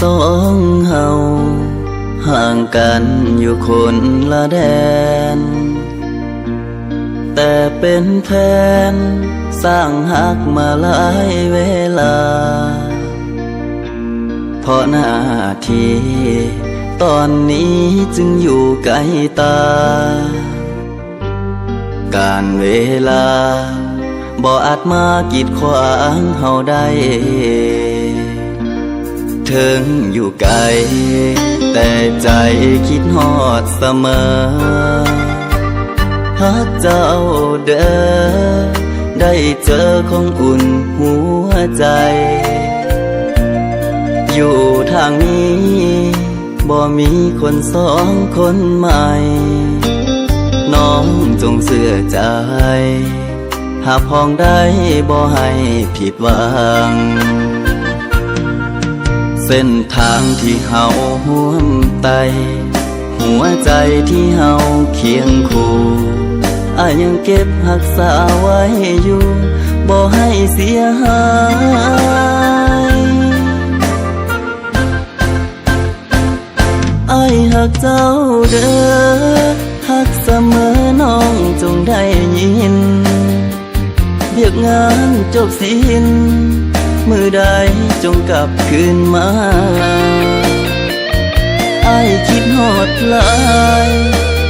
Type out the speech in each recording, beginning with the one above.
สองเฮาห่างกันอยู่คนละแดน แต่เป็นแฟนสร้างหักมาหลายเวลา เพราะหน้าที่ ตอนนี้จึงอยู่ไกลตา การเวลาบ่อาจมากีดขวางเฮาได้ ถึงอยู่ไกล แต่ใจคิดฮอดเสมอหากเจ้าเด้อได้เจอของอุ่นหัวใจ อยู่ทางนี้บ่มีคนสองคนใหม่ น้องจงเสื่อใจ หากพองได้บ่ให้ผิดหวัง เส้นทางที่เฮาห่วมไต หัวใจที่เฮาเคียงคู่อายังเก็บหักษาไว้อยู่บ่ให้เสียหายไอหักเจ้าเด้อหักเสมอน้องจงได้ยินเบียกงานจบสิ้น มือใดจงกลับคืนมาไอคิดหอดลาย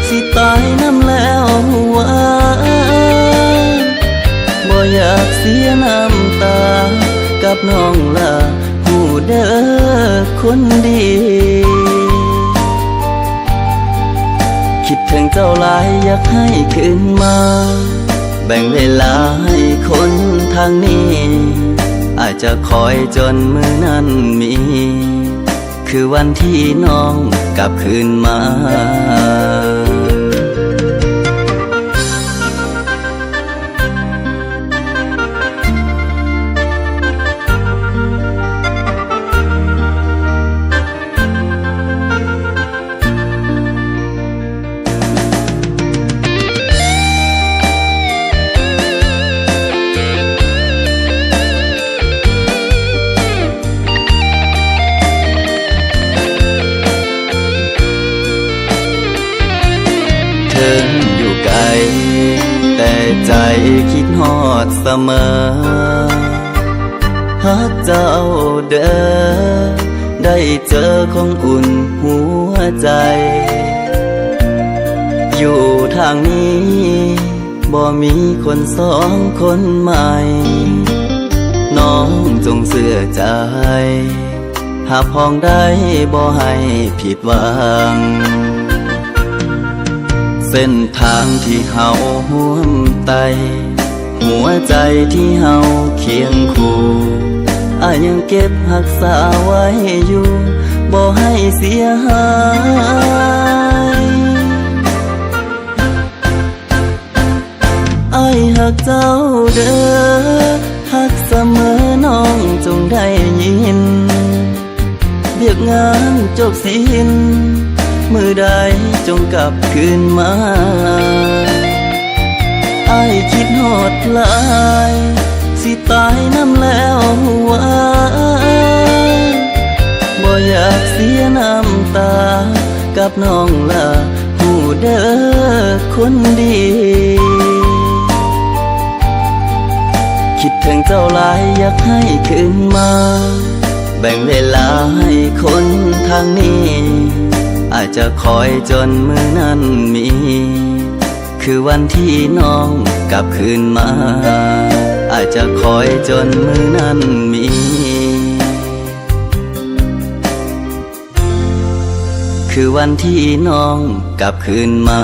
สิตายน้ำแล้วหัวบ่อยากเสียน้ำตา กับน้องละหูเด้อคนดีคิดถึงเจ้าหลายอยากให้คืนมา แบ่งเวลาให้คนทางนี้ อาจจะคอยจนมือนั้นมี คือวันที่น้องกลับคืนมา ถึงอยู่ไกล แต่ใจคิดฮอดเสมอหากเจ้าเด้อได้เจอของอุ่นหัวใจ อยู่ทางนี้บ่มีคนสองคนใหม่ น้องจงเสื่อใจ หากพองได้บ่ให้ผิดหวัง เส้นทางที่เฮาห่วมไต หัวใจที่เฮาเคียงคู่อายยังเก็บหักษาไว้อยู่บ่ให้เสียหายอายหักเจ้าเด้อหักเสมอน้องจงได้ยิน เบียกงานจบสิ้น มือใดจงกลับคืนมาไอายคิดหอดลาย สิตายน้ำแล้วหัวบ่อยากเสียน้ำตา กับน้องละหูเด้อคนดี คิดถึงเจ้าหลายอยากให้คืนมา แบ่งเวลาให้คนทางนี้ จจะคอยจนมือนั้นมี คือวันที่น้องกลับคืนมา อาจจะคอยจนมือนั้นมีคือวันที่น้องกลับคืนมา